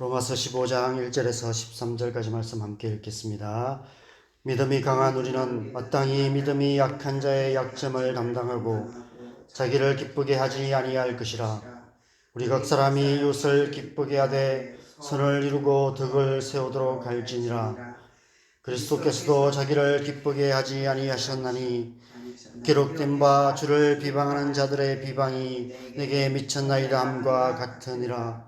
로마서 15장 1절에서 13절까지 말씀 함께 읽겠습니다. 믿음이 강한 우리는 마땅히 믿음이 약한 자의 약점을 감당하고 자기를 기쁘게 하지 아니할 것이라. 우리 각 사람이 이웃을 기쁘게 하되 선을 이루고 덕을 세우도록 할지니라. 그리스도께서도 자기를 기쁘게 하지 아니하셨나니 기록된 바 주를 비방하는 자들의 비방이 내게 미쳤나이다 함과 같으니라.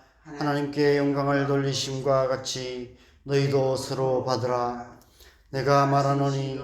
하나님께 영광을 돌리심과 같이 너희도 서로 받으라. 내가 말하노니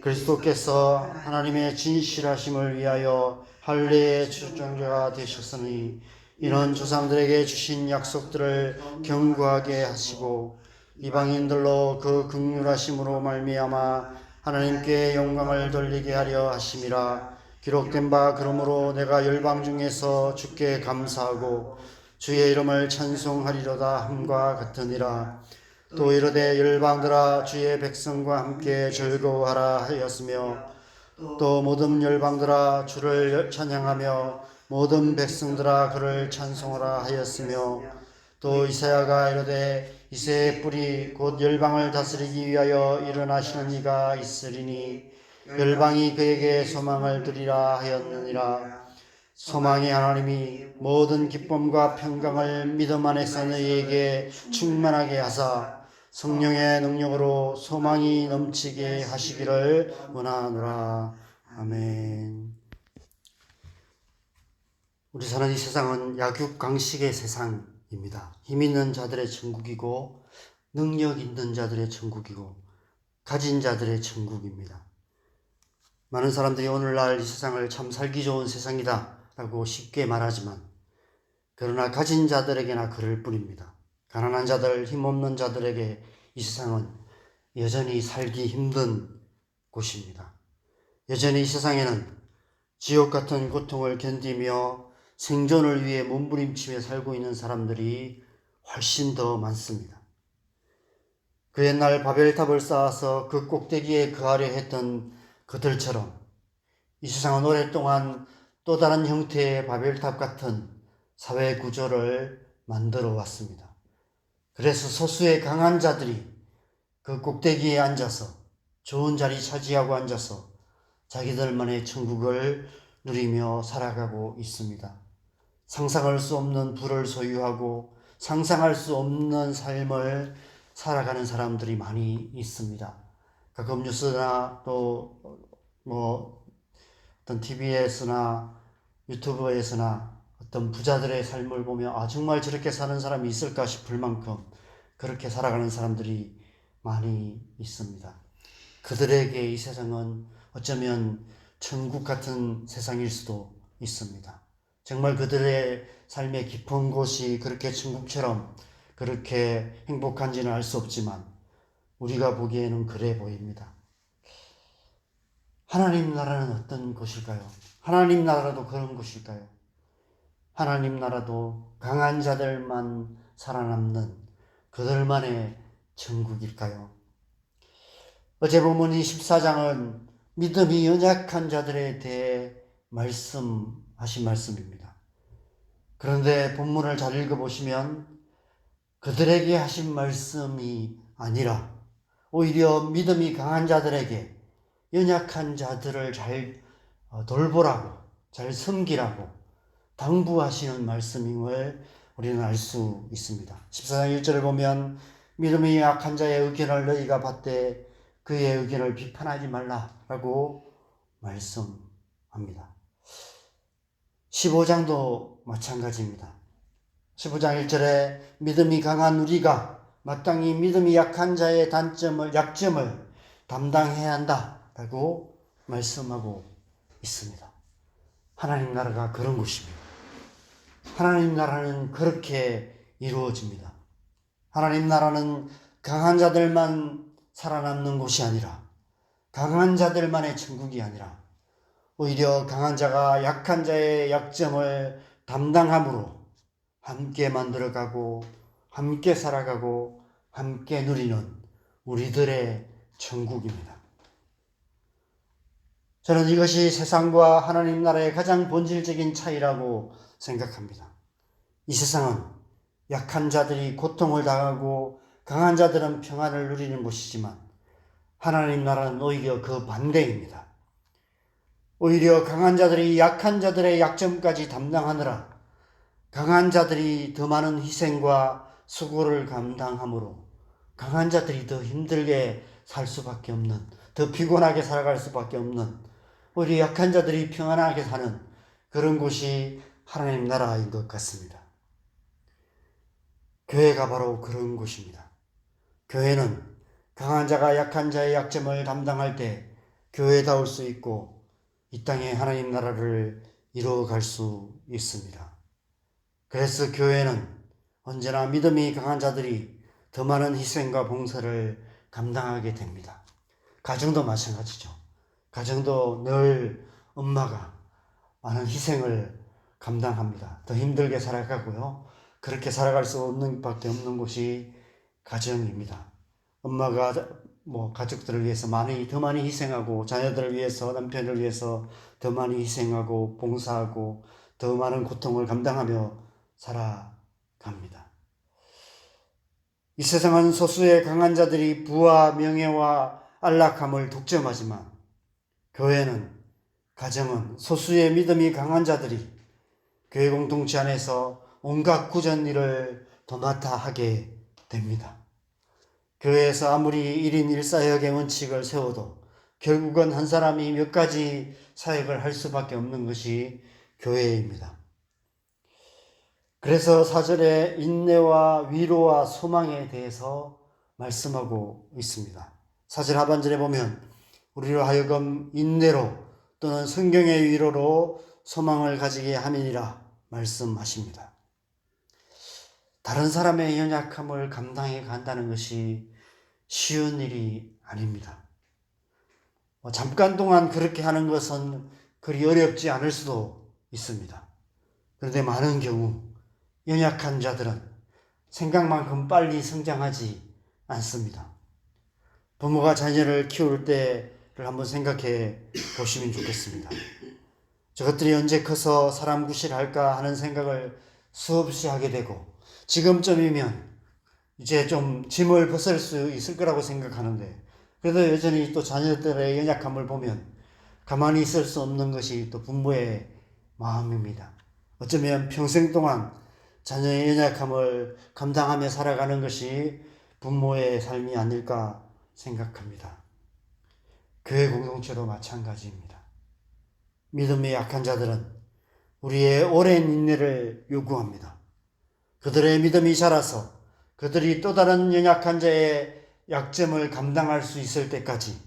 그리스도께서 하나님의 진실하심을 위하여 할례의 출정자가 되셨으니 이런 조상들에게 주신 약속들을 견고하게 하시고 이방인들로 그 극률하심으로 말미암아 하나님께 영광을 돌리게 하려 하심이라 기록된 바 그러므로 내가 열방 중에서 주께 감사하고 주의 이름을 찬송하리로다 함과 같으니라. 또 이르되 열방들아 주의 백성과 함께 즐거워하라 하였으며 또 모든 열방들아 주를 찬양하며 모든 백성들아 그를 찬송하라 하였으며 또 이사야가 이르되 이새의 뿌리 곧 열방을 다스리기 위하여 일어나시는 이가 있으리니 열방이 그에게 소망을 드리라 하였느니라 소망의 하나님이 모든 기쁨과 평강을 믿음 안에서 너희에게 충만하게 하사 성령의 능력으로 소망이 넘치게 하시기를 원하노라. 아멘. 우리 사는 이 세상은 약육 강식의 세상입니다. 힘 있는 자들의 천국이고 능력 있는 자들의 천국이고 가진 자들의 천국입니다. 많은 사람들이 오늘날 이 세상을 참 살기 좋은 세상이다 라고 쉽게 말하지만 그러나 가진 자들에게나 그럴 뿐입니다. 가난한 자들, 힘없는 자들에게 이 세상은 여전히 살기 힘든 곳입니다. 여전히 이 세상에는 지옥 같은 고통을 견디며 생존을 위해 몸부림치며 살고 있는 사람들이 훨씬 더 많습니다. 그 옛날 바벨탑을 쌓아서 그 꼭대기에 거하려 했던 그들처럼 이 세상은 오랫동안 또 다른 형태의 바벨탑 같은 사회 구조를 만들어 왔습니다. 그래서 소수의 강한 자들이 그 꼭대기에 앉아서 좋은 자리 차지하고 앉아서 자기들만의 천국을 누리며 살아가고 있습니다. 상상할 수 없는 부를 소유하고 상상할 수 없는 삶을 살아가는 사람들이 많이 있습니다. 가끔 뉴스나 또뭐 어떤 TV에서나 유튜브에서나 어떤 부자들의 삶을 보며 아 정말 저렇게 사는 사람이 있을까 싶을 만큼 그렇게 살아가는 사람들이 많이 있습니다. 그들에게 이 세상은 어쩌면 천국 같은 세상일 수도 있습니다. 정말 그들의 삶의 깊은 곳이 그렇게 천국처럼 그렇게 행복한지는 알 수 없지만 우리가 보기에는 그래 보입니다. 하나님 나라는 어떤 곳일까요? 하나님 나라도 그런 곳일까요? 하나님 나라도 강한 자들만 살아남는 그들만의 천국일까요? 어제 이 14장은 믿음이 연약한 자들에 대해 말씀하신 말씀입니다. 그런데 본문을 잘 읽어보시면 그들에게 하신 말씀이 아니라 오히려 믿음이 강한 자들에게 연약한 자들을 잘 어, 돌보라고, 잘 섬기라고 당부하시는 말씀임을 우리는 알 수 있습니다. 14장 1절을 보면 믿음이 약한 자의 의견을 너희가 받되 그의 의견을 비판하지 말라라고 말씀합니다. 15장도 마찬가지입니다. 15장 1절에 믿음이 강한 우리가 마땅히 믿음이 약한 자의 단점을, 약점을 담당해야 한다 라고 말씀하고 있습니다. 하나님 나라가 그런 곳입니다. 하나님 나라는 그렇게 이루어집니다. 하나님 나라는 강한 자들만 살아남는 곳이 아니라 강한 자들만의 천국이 아니라 오히려 강한 자가 약한 자의 약점을 담당함으로 함께 만들어가고 함께 살아가고 함께 누리는 우리들의 천국입니다. 저는 이것이 세상과 하나님 나라의 가장 본질적인 차이라고 생각합니다. 이 세상은 약한 자들이 고통을 당하고 강한 자들은 평안을 누리는 곳이지만 하나님 나라는 오히려 그 반대입니다. 오히려 강한 자들이 약한 자들의 약점까지 담당하느라 강한 자들이 더 많은 희생과 수고를 감당하므로 강한 자들이 더 힘들게 살 수밖에 없는, 더 피곤하게 살아갈 수밖에 없는, 오히려 약한 자들이 평안하게 사는 그런 곳이 하나님 나라인 것 같습니다. 교회가 바로 그런 곳입니다. 교회는 강한 자가 약한 자의 약점을 담당할 때 교회다울 수 있고 이 땅에 하나님 나라를 이루어갈 수 있습니다. 그래서 교회는 언제나 믿음이 강한 자들이 더 많은 희생과 봉사를 감당하게 됩니다. 가정도 마찬가지죠. 가정도 늘 엄마가 많은 희생을 감당합니다. 더 힘들게 살아가고요. 그렇게 살아갈 수 없는 밖에 없는 곳이 가정입니다. 엄마가 뭐 가족들을 위해서 많이 더 많이 희생하고 자녀들을 위해서 남편을 위해서 더 많이 희생하고 봉사하고 더 많은 고통을 감당하며 살아갑니다. 이 세상은 소수의 강한 자들이 부와 명예와 안락함을 독점하지만 교회는 가정은 소수의 믿음이 강한 자들이 교회 공동체 안에서 온갖 구전 일을 도맡아 하게 됩니다. 교회에서 아무리 1인 1사역의 원칙을 세워도 결국은 한 사람이 몇 가지 사역을 할 수밖에 없는 것이 교회입니다. 그래서 사절에 인내와 위로와 소망에 대해서 말씀하고 있습니다. 사절 하반절에 보면 우리로 하여금 인내로 또는 성경의 위로로 소망을 가지게 함이니라 말씀하십니다. 다른 사람의 연약함을 감당해 간다는 것이 쉬운 일이 아닙니다. 뭐 잠깐 동안 그렇게 하는 것은 그리 어렵지 않을 수도 있습니다. 그런데 많은 경우 연약한 자들은 생각만큼 빨리 성장하지 않습니다. 부모가 자녀를 키울 때를 한번 생각해 보시면 좋겠습니다. 저것들이 언제 커서 사람 구실할까 하는 생각을 수없이 하게 되고 지금쯤이면 이제 좀 짐을 벗을 수 있을 거라고 생각하는데 그래도 여전히 또 자녀들의 연약함을 보면 가만히 있을 수 없는 것이 또 부모의 마음입니다. 어쩌면 평생 동안 자녀의 연약함을 감당하며 살아가는 것이 부모의 삶이 아닐까 생각합니다. 교회 공동체도 마찬가지입니다. 믿음의 약한 자들은 우리의 오랜 인내를 요구합니다. 그들의 믿음이 자라서 그들이 또 다른 연약한 자의 약점을 감당할 수 있을 때까지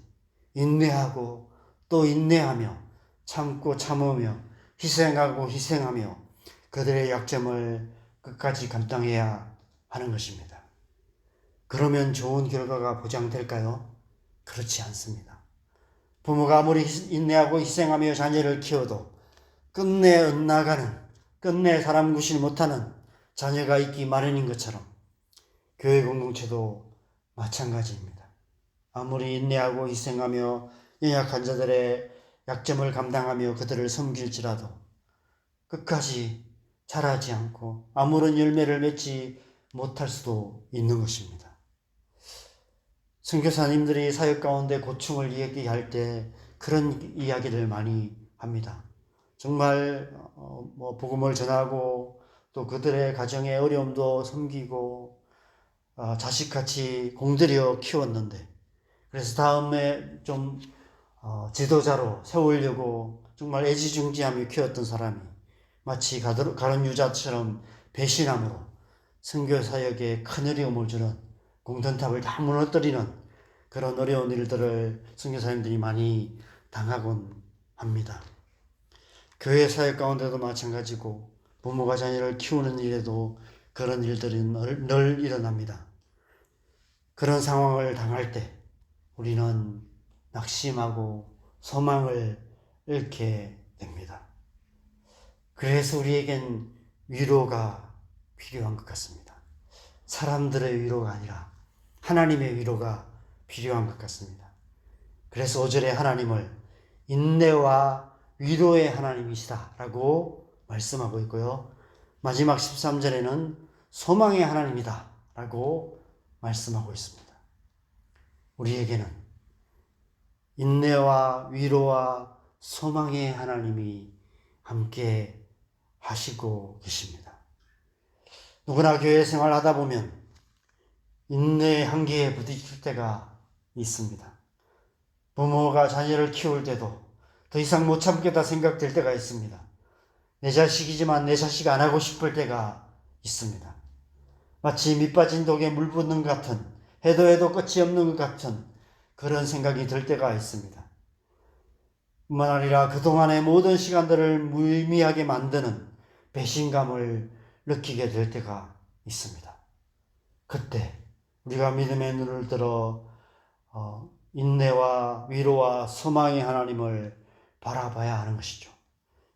인내하고 또 인내하며 참고 참으며 희생하고 희생하며 그들의 약점을 끝까지 감당해야 하는 것입니다. 그러면 좋은 결과가 보장될까요? 그렇지 않습니다. 부모가 아무리 인내하고 희생하며 자녀를 키워도 끝내 엇나가는, 끝내 사람 구실 못하는 자녀가 있기 마련인 것처럼 교회 공동체도 마찬가지입니다. 아무리 인내하고 희생하며 연약한 자들의 약점을 감당하며 그들을 섬길지라도 끝까지 자라지 않고 아무런 열매를 맺지 못할 수도 있는 것입니다. 선교사님들이 사역 가운데 고충을 이야기할 때 그런 이야기를 많이 합니다. 정말 어, 뭐 복음을 전하고 또 그들의 가정의 어려움도 섬기고 어, 자식같이 공들여 키웠는데 그래서 다음에 좀 어, 지도자로 세우려고 정말 애지중지하며 키웠던 사람이 마치 가론 유자처럼 배신함으로 선교 사역에 큰 어려움을 주는 공든탑을 다 무너뜨리는 그런 어려운 일들을 선교사님들이 많이 당하곤 합니다. 교회 사역 가운데도 마찬가지고 부모가 자녀를 키우는 일에도 그런 일들이 늘, 늘 일어납니다. 그런 상황을 당할 때 우리는 낙심하고 소망을 잃게 됩니다. 그래서 우리에겐 위로가 필요한 것 같습니다. 사람들의 위로가 아니라 하나님의 위로가 필요한 것 같습니다. 그래서 5절에 하나님을 인내와 위로의 하나님이시다라고 말씀하고 있고요. 마지막 13절에는 소망의 하나님이다라고 말씀하고 있습니다. 우리에게는 인내와 위로와 소망의 하나님이 함께 하시고 계십니다. 누구나 교회 생활 하다 보면 인내의 한계에 부딪힐 때가 있습니다. 부모가 자녀를 키울 때도 더 이상 못 참겠다 생각될 때가 있습니다. 내 자식이지만 내 자식 안 하고 싶을 때가 있습니다. 마치 밑빠진 독에 물 붓는 것 같은 해도 해도 끝이 없는 것 같은 그런 생각이 들 때가 있습니다. 뿐만 아니라 그동안의 모든 시간들을 무의미하게 만드는 배신감을 느끼게 될 때가 있습니다. 그때 우리가 믿음의 눈을 들어 어, 인내와 위로와 소망의 하나님을 바라봐야 하는 것이죠.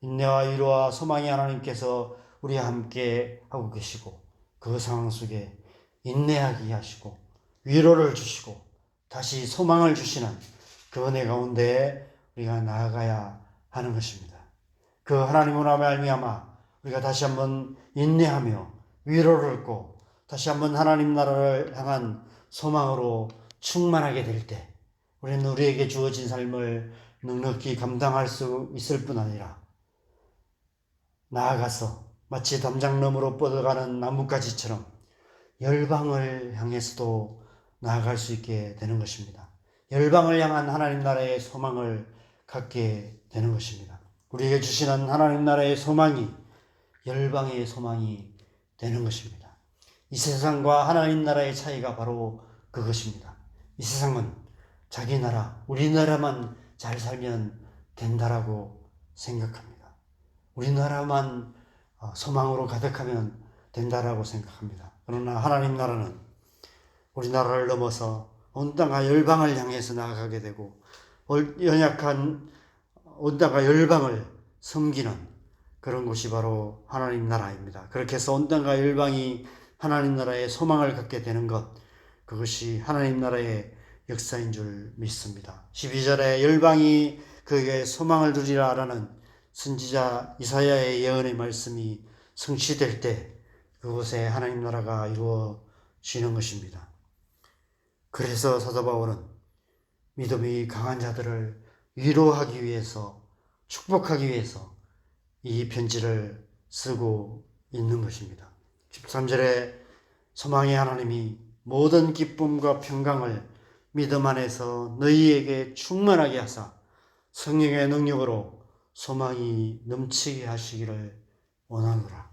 인내와 위로와 소망의 하나님께서 우리와 함께 하고 계시고 그 상황 속에 인내하게 하시고 위로를 주시고 다시 소망을 주시는 그 은혜 가운데 우리가 나아가야 하는 것입니다. 그 하나님으로 말미암아 우리가 다시 한번 인내하며 위로를 얻고 다시 한번 하나님 나라를 향한 소망으로 충만하게 될 때 우리는 우리에게 주어진 삶을 넉넉히 감당할 수 있을 뿐 아니라 나아가서 마치 담장 너머로 뻗어가는 나뭇가지처럼 열방을 향해서도 나아갈 수 있게 되는 것입니다. 열방을 향한 하나님 나라의 소망을 갖게 되는 것입니다. 우리에게 주시는 하나님 나라의 소망이 열방의 소망이 되는 것입니다. 이 세상과 하나님 나라의 차이가 바로 그것입니다. 이 세상은 자기 나라, 우리나라만 잘 살면 된다라고 생각합니다. 우리나라만 어, 소망으로 가득하면 된다라고 생각합니다. 그러나 하나님 나라는 우리나라를 넘어서 온 땅과 열방을 향해서 나아가게 되고 연약한 온 땅과 열방을 섬기는 그런 곳이 바로 하나님 나라입니다. 그렇게 해서 온 땅과 열방이 하나님 나라의 소망을 갖게 되는 것 그것이 하나님 나라의 역사인 줄 믿습니다. 12절에 열방이 그에게 소망을 두리라 라는 선지자 이사야의 예언의 말씀이 성취될 때 그곳에 하나님 나라가 이루어지는 것입니다. 그래서 사도 바울은 믿음이 강한 자들을 위로하기 위해서 축복하기 위해서 이 편지를 쓰고 있는 것입니다. 13절에 소망의 하나님이 모든 기쁨과 평강을 믿음 안에서 너희에게 충만하게 하사 성령의 능력으로 소망이 넘치게 하시기를 원하노라.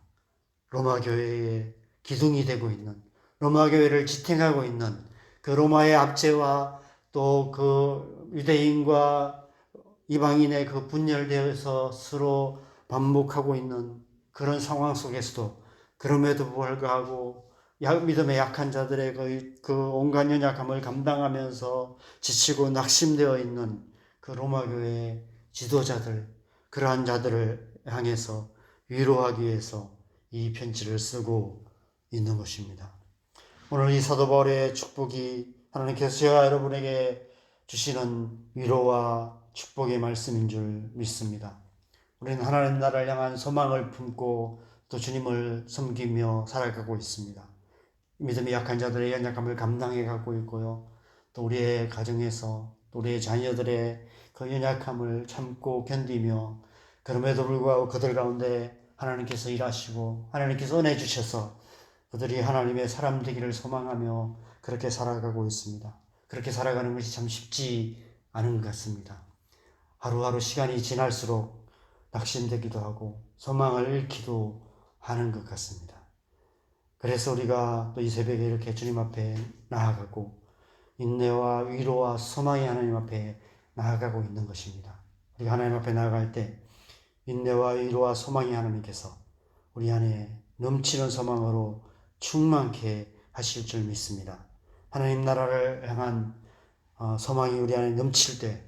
로마 교회의 기둥이 되고 있는 로마 교회를 지탱하고 있는 그 로마의 압제와 또 그 유대인과 이방인의 그 분열되어서 서로 반복하고 있는 그런 상황 속에서도 그럼에도 불구하고 믿음의 약한 자들의 그, 그 온갖 연약함을 감당하면서 지치고 낙심되어 있는 그 로마 교회의 지도자들, 그러한 자들을 향해서 위로하기 위해서 이 편지를 쓰고 있는 것입니다. 오늘 이 사도 바울의 축복이 하나님께서 제가 여러분에게 주시는 위로와 축복의 말씀인 줄 믿습니다. 우리는 하나님 나라를 향한 소망을 품고 또 주님을 섬기며 살아가고 있습니다. 믿음이 약한 자들의 연약함을 감당해 가고 있고요. 또 우리의 가정에서 또 우리의 자녀들의 그 연약함을 참고 견디며 그럼에도 불구하고 그들 가운데 하나님께서 일하시고 하나님께서 은혜 주셔서 그들이 하나님의 사람 되기를 소망하며 그렇게 살아가고 있습니다. 그렇게 살아가는 것이 참 쉽지 않은 것 같습니다. 하루하루 시간이 지날수록 낙심되기도 하고 소망을 잃기도 하는 것 같습니다. 그래서 우리가 또 이 새벽에 이렇게 주님 앞에 나아가고 인내와 위로와 소망이 하나님 앞에 나아가고 있는 것입니다. 우리가 하나님 앞에 나아갈 때 인내와 위로와 소망이 하나님께서 우리 안에 넘치는 소망으로 충만케 하실 줄 믿습니다. 하나님 나라를 향한 어, 소망이 우리 안에 넘칠 때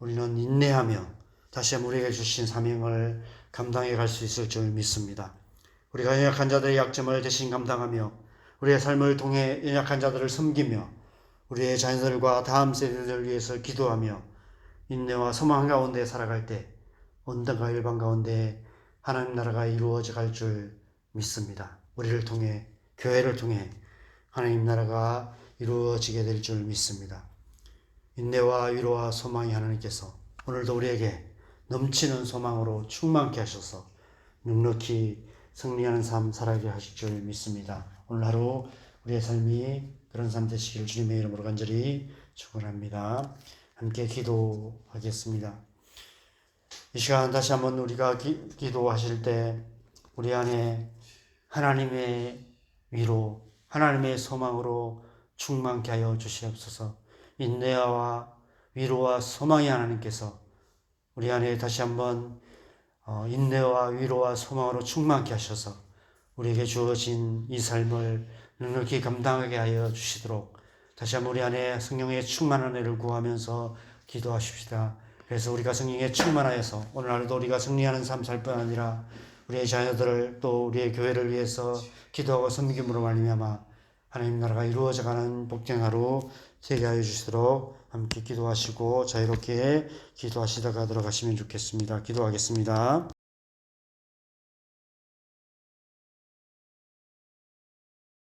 우리는 인내하며 다시 한번 우리에게 주신 사명을 감당해 갈 수 있을 줄 믿습니다. 우리가 연약한 자들의 약점을 대신 감당하며 우리의 삶을 통해 연약한 자들을 섬기며 우리의 자녀들과 다음 세대들을 위해서 기도하며 인내와 소망 가운데 살아갈 때 온당과 일반 가운데 하나님 나라가 이루어져 갈 줄 믿습니다. 우리를 통해 교회를 통해 하나님 나라가 이루어지게 될 줄 믿습니다. 인내와 위로와 소망이 하나님께서 오늘도 우리에게 넘치는 소망으로 충만케 하셔서 넉넉히 승리하는 삶 살아가게 하실 줄 믿습니다. 오늘 하루 우리의 삶이 그런 삶 되시기를 주님의 이름으로 간절히 축원합니다. 함께 기도하겠습니다. 이 시간 다시 한번 우리가 기, 기도하실 때 우리 안에 하나님의 위로, 하나님의 소망으로 충만케 하여 주시옵소서. 인내와 위로와 소망이 하나님께서 우리 안에 다시 한번 어, 인내와 위로와 소망으로 충만케 하셔서 우리에게 주어진 이 삶을 넉넉히 감당하게 하여 주시도록 다시 한번 우리 안에 성령의 충만한 애를 구하면서 기도하십시다. 그래서 우리가 성령에 충만하여서 오늘 하루도 우리가 승리하는 삶 살 뿐 아니라 우리의 자녀들을 또 우리의 교회를 위해서 기도하고 섬김으로 말미암아 하나님 나라가 이루어져가는 복된 하루 되게 하여 주시도록 함께 기도하시고 자유롭게 기도하시다가 들어가시면 좋겠습니다. 기도하겠습니다.